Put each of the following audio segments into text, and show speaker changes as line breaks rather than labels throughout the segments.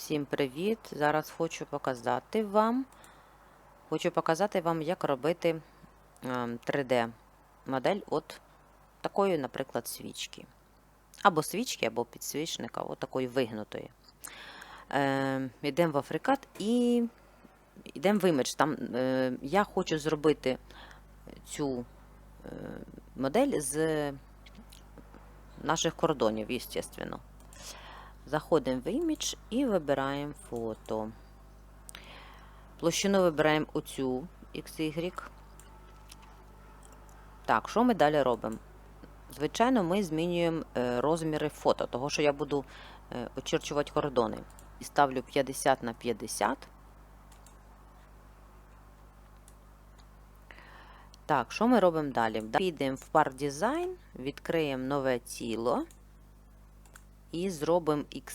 Всім привіт! Зараз хочу показати вам. Хочу показати вам, як робити 3D-модель от такої, наприклад, свічки. Або свічки, або підсвічника, от такої вигнутої. Е, Йдемо в Африкат і йдемо в імідж. Там е, я хочу зробити цю е, модель з наших кордонів, звісно. Заходимо в імідж і вибираємо фото. Площину вибираємо оцю XY. Так, що ми далі робимо? Звичайно, ми змінюємо е, розміри фото, того що я буду е, очерчувати кордони. І ставлю 50 на 50. Так, що ми робимо далі? Підемо в Part Design, відкриємо нове тіло і зробимо X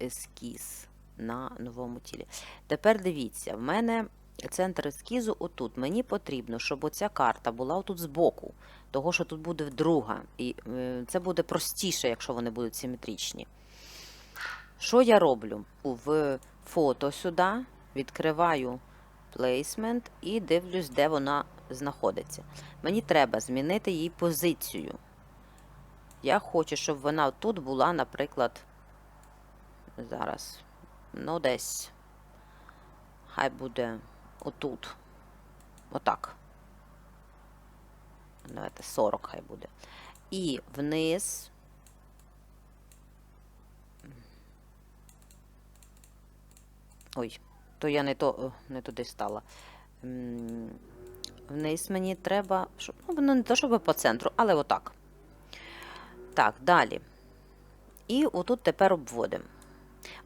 ескіз на новому тілі. Тепер дивіться, в мене центр ескізу отут. Мені потрібно, щоб оця карта була отут збоку, того що тут буде друга. І е, це буде простіше, якщо вони будуть симетричні. Що я роблю? В фото сюди відкриваю placement і дивлюсь, де вона знаходиться. Мені треба змінити її позицію. Я хочу, щоб вона тут була, наприклад, зараз, ну, десь. Хай буде отут. Отак. Давайте 40 хай буде. І вниз. Ой, то я не то не туди стала. Вниз мені треба, щоб, ну, не то, щоб по центру, але отак. Так, далі. І отут тепер обводимо.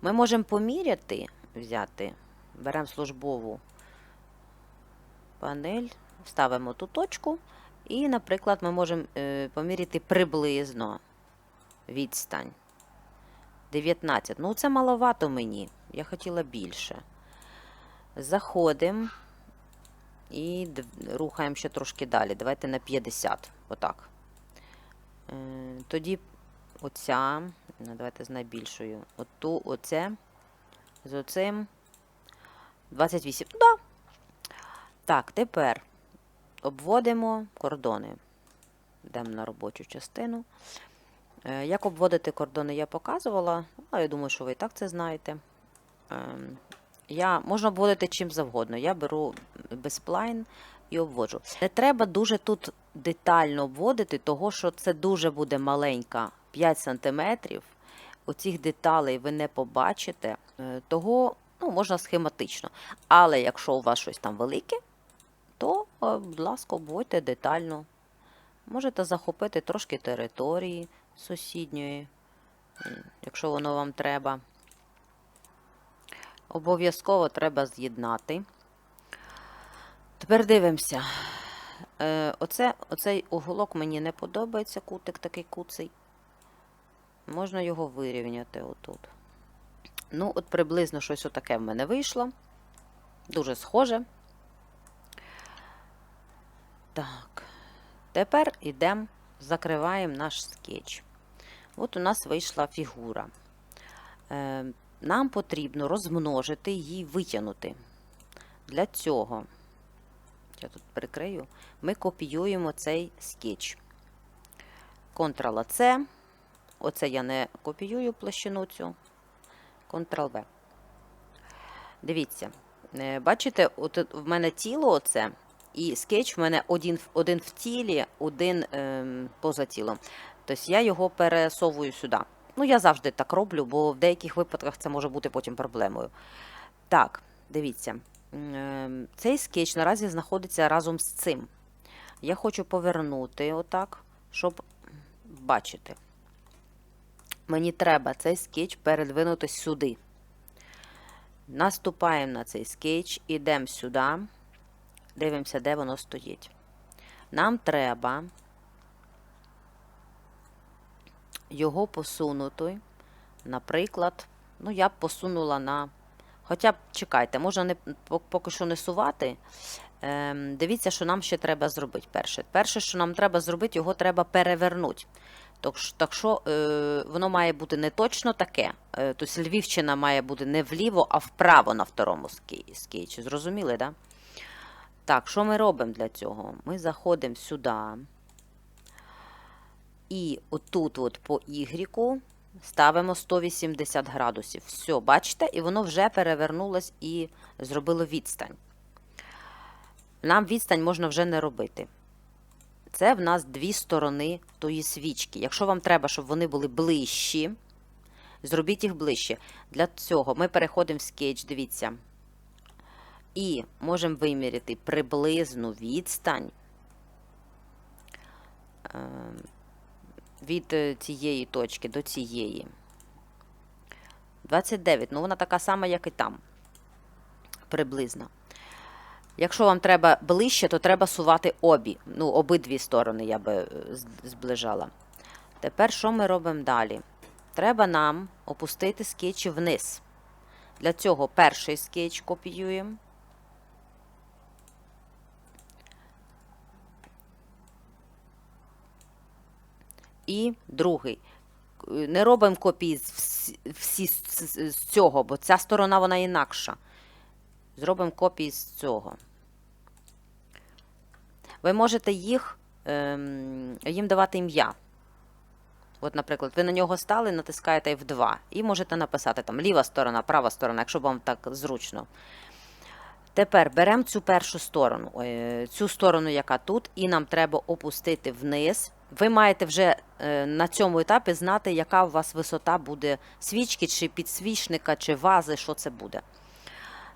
Ми можемо поміряти, взяти, беремо службову панель, ставимо ту точку, і, наприклад, ми можемо е, поміряти приблизно відстань. 19. Ну, це маловато мені. Я хотіла більше. Заходимо і рухаємо ще трошки далі. Давайте на 50. Отак. Е, тоді оця, ну, давайте з найбільшою. Оту, оце, з оцим 28. Ну, да. Так, тепер обводимо кордони. Йдемо на робочу частину. Е, як обводити кордони, я показувала, але я думаю, що ви і так це знаєте. Я, Можна обводити чим завгодно. Я беру безплайн і обводжу. Не треба дуже тут детально обводити, того що це дуже буде маленька 5 см. Оцих деталей ви не побачите, е, того ну, можна схематично. Але якщо у вас щось там велике, то, е, будь ласка, обводьте детально. Можете захопити трошки території сусідньої, якщо воно вам треба. Обов'язково треба з'єднати. Тепер дивимося. Е, оце, Оцей уголок мені не подобається, кутик такий куций. Можна його вирівняти отут. Ну, от приблизно щось отаке в мене вийшло. Дуже схоже. Так, тепер йдемо, закриваємо наш скетч. От у нас вийшла фігура. Е, Нам потрібно розмножити її, витягнути. Для цього я тут прикрию, ми копіюємо цей скетч. Ctrl-C. Оце я не копіюю площину цю. Ctrl-V. Дивіться, е, бачите, от в мене тіло оце, і скетч в мене один один в тілі, один ем, поза тілом. Тобто я його пересовую сюди. Ну, я завжди так роблю, бо в деяких випадках це може бути потім проблемою. Так, дивіться. Ем, цей скетч наразі знаходиться разом з цим. Я хочу повернути отак, щоб бачити. Мені треба цей скетч передвинути сюди. Наступаємо на цей скетч, ідемо сюди, дивимося, де воно стоїть. Нам треба його посунути, наприклад, ну, я б посунула на. Хоча б чекайте, можна не, поки що не сувати. Ем, Дивіться, що нам ще треба зробити. Перше, Перше, що нам треба зробити, його треба перевернути. Так, так що е, воно має бути не точно таке. Е, тобто Львівщина має бути не вліво, а вправо на второму скетчі. Зрозуміли, да? Так, що ми робимо для цього? Ми заходимо сюди. І отут от по Y ставимо 180 градусів. Все, бачите? І воно вже перевернулось і зробило відстань. Нам відстань можна вже не робити. Це в нас дві сторони тої свічки. Якщо вам треба, щоб вони були ближчі, зробіть їх ближче. Для цього ми переходимо в скетч, дивіться. І можемо виміряти приблизну відстань е, від е, цієї точки до цієї. 29. Ну, вона така сама, як і там. Приблизно. Якщо вам треба ближче, то треба сувати обі. Ну, обидві сторони я би е, зближала. Тепер що ми робимо далі? Треба нам опустити скетчі вниз. Для цього перший скетч копіюємо. І другий. Не робимо копії всі, з цього, бо ця сторона вона інакша. Зробимо копії з цього. Ви можете їх, ем, їм давати ім'я. От, наприклад, ви на нього стали, натискаєте F2 і можете написати там ліва сторона, права сторона, якщо вам так зручно. Тепер беремо цю першу сторону, е, цю сторону, яка тут, і нам треба опустити вниз. Ви маєте вже е, на цьому етапі знати, яка у вас висота буде свічки, чи підсвічника, чи вази, що це буде.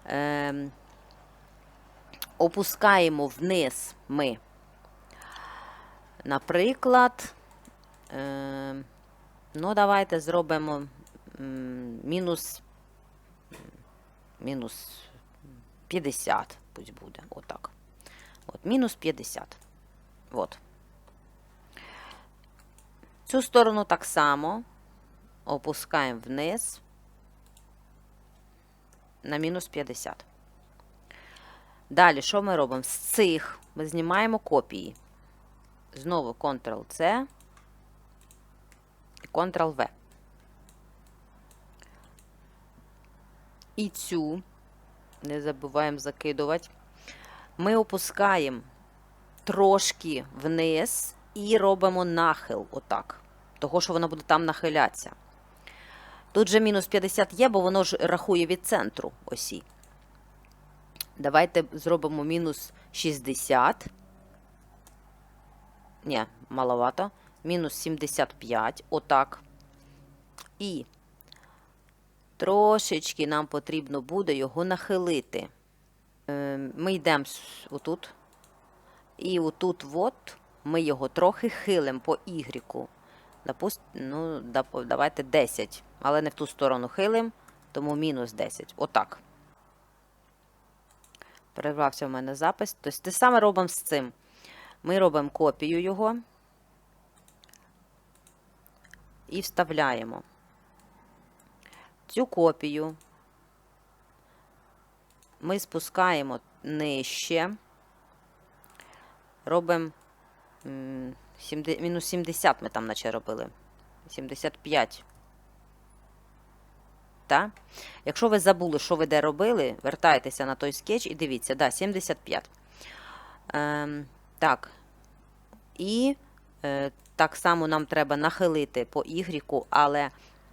Ем, опускаємо вниз ми. Наприклад, ем, ну, давайте зробимо мінус, мінус 50, пусть буде. Отак. От, мінус 50. От. Цю сторону так само опускаємо вниз на мінус 50. Далі, що ми робимо? З цих ми знімаємо копії. Знову Ctrl-C і Ctrl-V. І цю, не забуваємо закидувати, ми опускаємо трошки вниз і робимо нахил, отак. Того, що воно буде там нахилятися. Тут же мінус 50 є, бо воно ж рахує від центру осі. Давайте зробимо мінус 60. Ні, маловато. Мінус 75. Отак. І трошечки нам потрібно буде його нахилити. Е, Ми йдемо отут. І отут от ми його трохи хилимо по ігріку. Допуст... Ну, давайте 10. Але не в ту сторону хилим, тому мінус 10. Отак. Перервався в мене запис. Тобто те саме робимо з цим. Ми робимо копію його і вставляємо. Цю копію ми спускаємо нижче. Робимо мінус 70 ми там наче робили. 75. Так? Якщо ви забули, що ви де робили, вертайтеся на той скетч і дивіться, да, 75. Ем, так. І е, так само нам треба нахилити по Y, але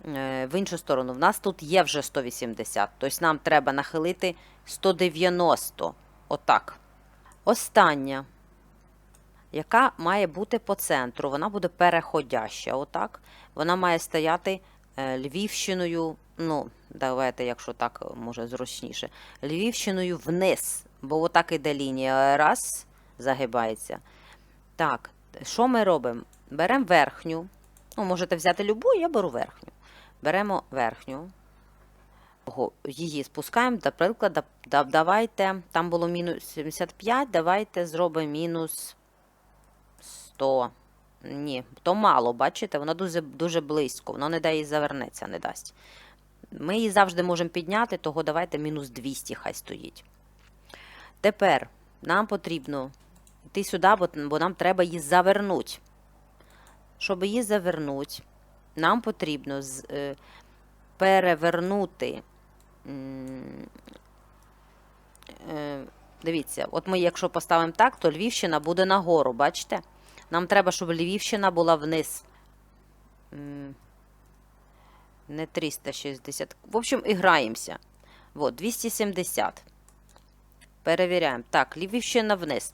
е, в іншу сторону. В нас тут є вже 180. Тобто нам треба нахилити 190. Отак. Остання, яка має бути по центру, вона буде переходяща. Отак. Вона має стояти е, Львівщиною. Ну, давайте, якщо так може зручніше. Львівщиною вниз. Бо отак іде лінія. Раз, загибається. Так, що ми робимо? Беремо верхню. Ну, можете взяти любу, я беру верхню. Беремо верхню. Її спускаємо, наприклад, да- да- давайте, там було мінус 75, давайте зробимо мінус 100. Ні, то мало, бачите, воно дуже, дуже близько, воно не дає їй завернеться, не дасть. Ми її завжди можемо підняти, того давайте мінус 200 хай стоїть. Тепер нам потрібно йти сюди, бо, бо нам треба її завернути. щоб її завернути, нам потрібно з, е, перевернути. е, Дивіться, от ми, якщо поставимо так, то Львівщина буде нагору, бачите? Нам треба, щоб Львівщина була вниз. Не 360. В общем, і граємося. Вот, 270. Перевіряємо. Так, Львівщина вниз.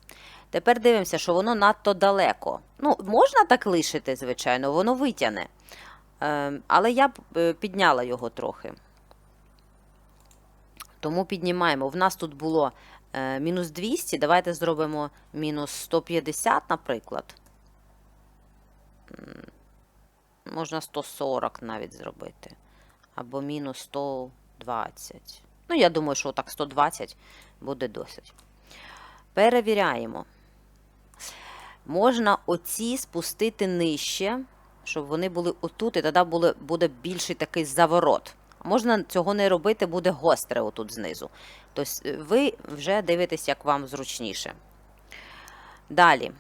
Тепер дивимося, що воно надто далеко. Ну, можна так лишити, звичайно, воно витягне. Ем, але я б е, підняла його трохи. Тому піднімаємо. В нас тут було е, мінус 200. Давайте зробимо мінус 150, наприклад. Можна 140 навіть зробити. Або мінус 120. Ну, я думаю, що так 120 буде досить. Перевіряємо. Можна оці спустити нижче, щоб вони були отут, і тоді буде, більший такий заворот. Можна цього не робити, буде гостре отут знизу. Тобто ви вже дивитесь, як вам зручніше. Далі,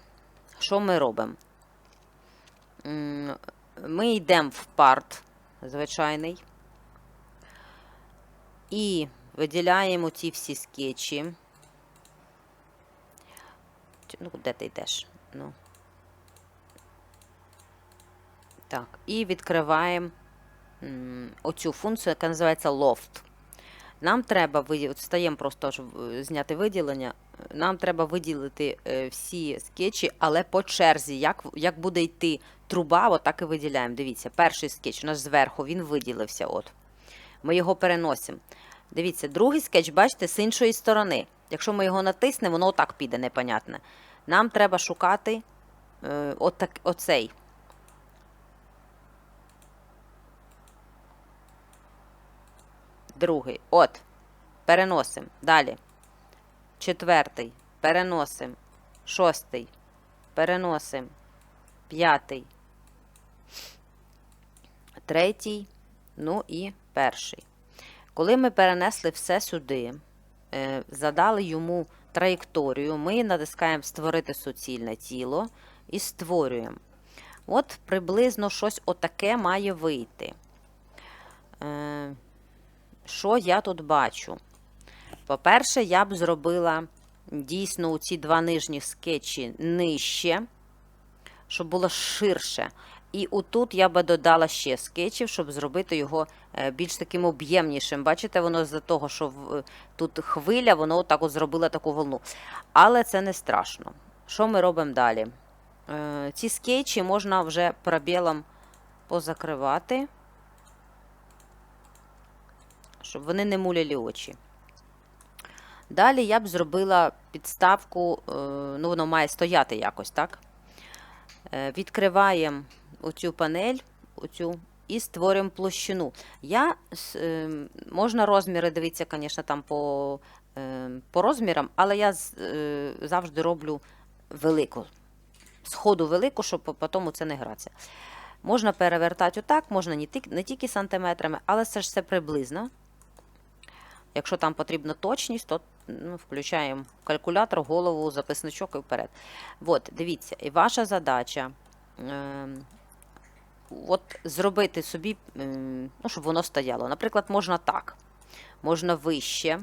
що ми робимо? Ми йдемо в парт звичайний. І виділяємо ті всі скетчі. Ну, де ти йдеш? Ну. Так, і відкриваємо оцю функцію, яка називається Loft. Нам треба встаємо просто, щоб зняти виділення. Нам треба виділити е, всі скетчі, але по черзі. Як, як буде йти труба, от і виділяємо. Дивіться, перший скетч у нас зверху, він виділився. От. Ми його переносимо. Дивіться, другий скетч, бачите, з іншої сторони. Якщо ми його натиснемо, воно отак піде, непонятне. Нам треба шукати е, отак, оцей. Другий. От. Переносимо. Далі. Четвертий. Переносимо. Шостий. Переносимо. П'ятий. Третій. Ну і перший. Коли ми перенесли все сюди, е, задали йому траєкторію, ми натискаємо Створити суцільне тіло і створюємо. От приблизно щось отаке має вийти. Е, Що я тут бачу? По-перше, я б зробила дійсно ці два нижні скетчі нижче, щоб було ширше. І отут я би додала ще скетчів, щоб зробити його е, більш таким об'ємнішим. Бачите, воно з-за того, що тут хвиля, воно отак от зробило таку волну. Але це не страшно. Що ми робимо далі? Е, Ці скетчі можна вже пробілом позакривати, щоб вони не муляли очі. Далі я б зробила підставку, е, ну воно має стояти якось, так? Е, Відкриваємо оцю панель, оцю, і створюємо площину. Я, е, можна розміри, дивіться, звісно, там по, по розмірам, але я завжди роблю велику. Сходу велику, щоб потім це не гратися. Можна перевертати отак, можна не тільки сантиметрами, але це ж все приблизно. Якщо там потрібна точність, то ну, включаємо калькулятор, голову, записничок і вперед. От, дивіться, і ваша задача е, от зробити собі, ем, ну, щоб воно стояло. Наприклад, можна так, можна вище,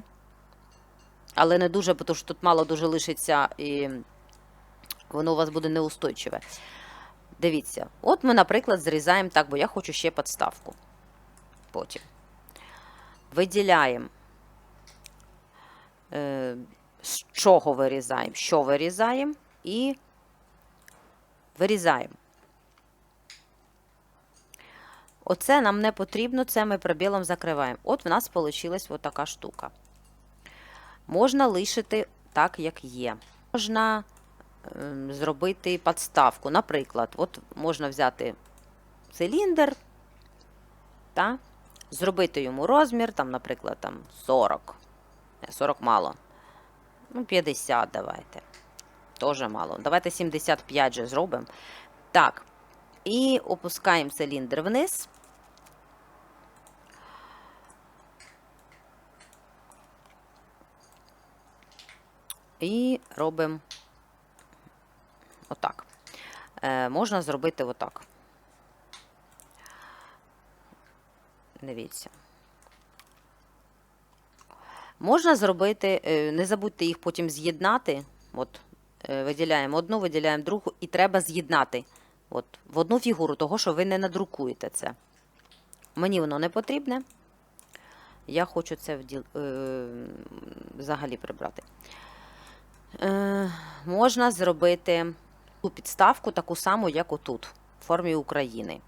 але не дуже, тому що тут мало дуже лишиться, і воно у вас буде неустойчиве. Дивіться, от ми, наприклад, зрізаємо так, бо я хочу ще підставку. Потім. Виділяємо е, з чого вирізаємо, що вирізаємо, і вирізаємо. Оце нам не потрібно, це ми пробілом закриваємо. От в нас вийшла така штука. Можна лишити так, як є. Можна ем, зробити підставку. Наприклад, от можна взяти циліндр, та, зробити йому розмір, там, наприклад, там 40. 40 мало. Ну, 50 давайте. Тоже мало. Давайте 75 же зробимо. Так. І опускаємо циліндр вниз. І робимо отак. Е, Можна зробити отак. Дивіться. Можна зробити, е, не забудьте їх потім з'єднати. От, е, виділяємо одну, виділяємо другу, і треба з'єднати. От, в одну фігуру, того, що ви не надрукуєте це. Мені воно не потрібне. Я хочу це вділ... е, взагалі прибрати. Е, можна зробити ту підставку таку саму, як отут, в формі України.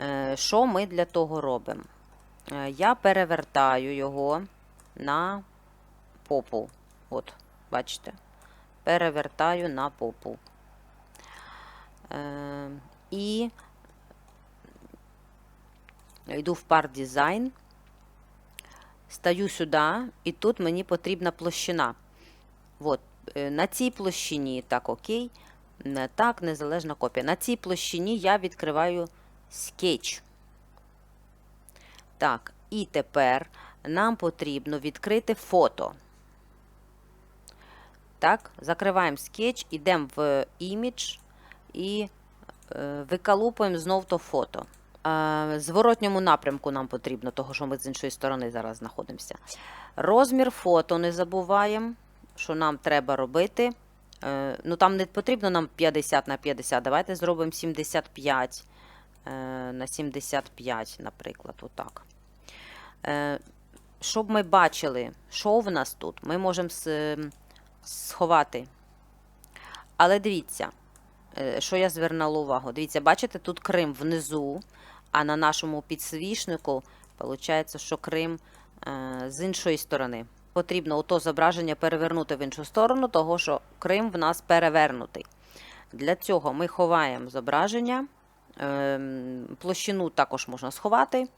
Е, що ми для того робимо? Я перевертаю його на попу. От, бачите? Перевертаю на попу. Е, і йду в пар дизайн, стаю сюди, і тут мені потрібна площина. От, е, на цій площині, так, окей, не так, незалежна копія. На цій площині я відкриваю скетч. Так, і тепер нам потрібно відкрити фото. Так, закриваємо скетч, йдемо в імідж і е, викалупуємо знов то фото. Е, зворотньому напрямку нам потрібно, того, що ми з іншої сторони зараз знаходимося. Розмір фото не забуваємо, що нам треба робити. Е, ну, там не потрібно нам 50 на 50. Давайте зробимо 75 е, на 75, наприклад, отак. Щоб ми бачили, що в нас тут, ми можемо сховати. Але дивіться, е, що я звернула увагу. Дивіться, бачите, тут Крим внизу, а на нашому підсвічнику виходить, що Крим е, з іншої сторони. Потрібно ото зображення перевернути в іншу сторону, того що Крим в нас перевернутий. Для цього ми ховаємо зображення, ем, площину також можна сховати.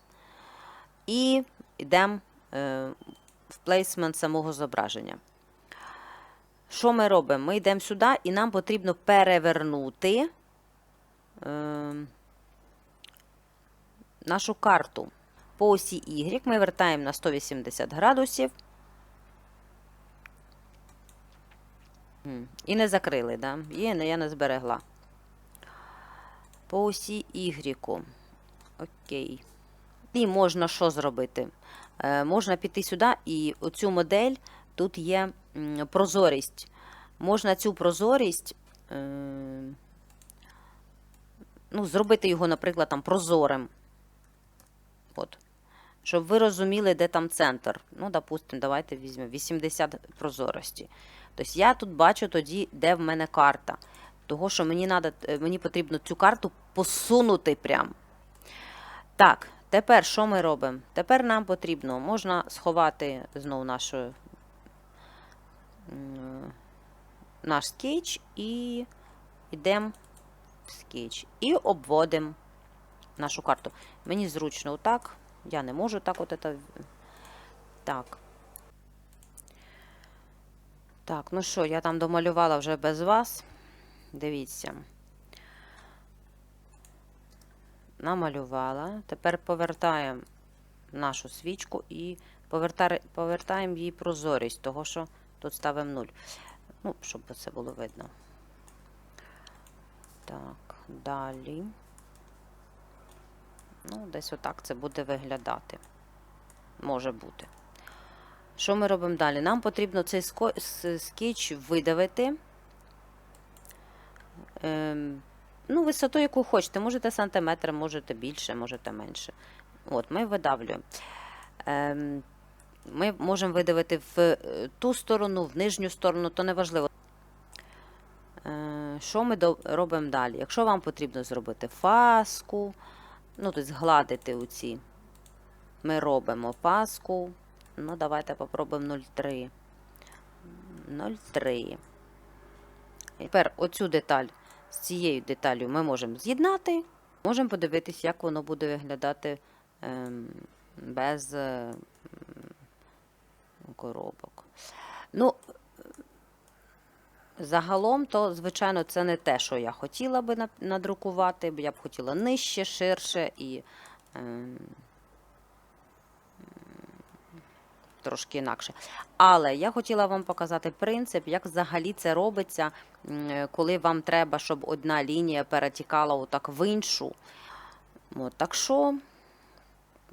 І йдемо в плейсмент самого зображення. Що ми робимо? Ми йдемо сюди, і нам потрібно перевернути е, нашу карту. По осі Y ми вертаємо на 180 градусів. І не закрили, да? Не- я не зберегла. По осі Y. Окей. І можна що зробити? Е, можна піти сюди, і оцю модель тут є прозорість. Можна цю прозорість е, ну, зробити його, наприклад, там прозорим. От. Щоб ви розуміли, де там центр. Ну, допустимо, давайте візьмемо 80 прозорості. Тобто я тут бачу тоді, де в мене карта. Того, що мені, надо, е, мені потрібно цю карту посунути прям. Так, тепер що ми робимо? Тепер нам потрібно, можна сховати знову нашу, наш скетч і йдемо в скетч. І обводимо нашу карту. Мені зручно отак. Я не можу так от это. Так. Так, ну що, я там домалювала вже без вас. Дивіться. Намалювала. Тепер повертаємо нашу свічку і повертаємо їй прозорість, того що тут ставимо 0. Ну, щоб це було видно. Так, далі. Ну, десь отак це буде виглядати. Може бути. Що ми робимо далі? Нам потрібно цей скетч видавити. Ну, висоту, яку хочете. Можете сантиметр, можете більше, можете менше. От, ми видавлюємо. Ем, ми можемо видавити в е, ту сторону, в нижню сторону, то неважливо. Е, Що ми робимо далі? Якщо вам потрібно зробити фаску, ну, тобто згладити оці, ми робимо паску. Ну, давайте попробуємо 0,3. 0,3. Тепер оцю деталь з цією деталлю ми можемо з'єднати. Можемо подивитись, як воно буде виглядати ем, без е, коробок. Ну, загалом, то, звичайно, це не те, що я хотіла би надрукувати, бо я б хотіла нижче, ширше і ем, трошки інакше. Але я хотіла вам показати принцип, як взагалі це робиться, коли вам треба, щоб одна лінія перетікала отак в іншу. От, так що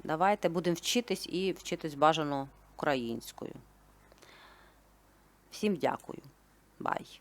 Давайте будемо вчитись і вчитись бажано українською. Всім дякую. Бай.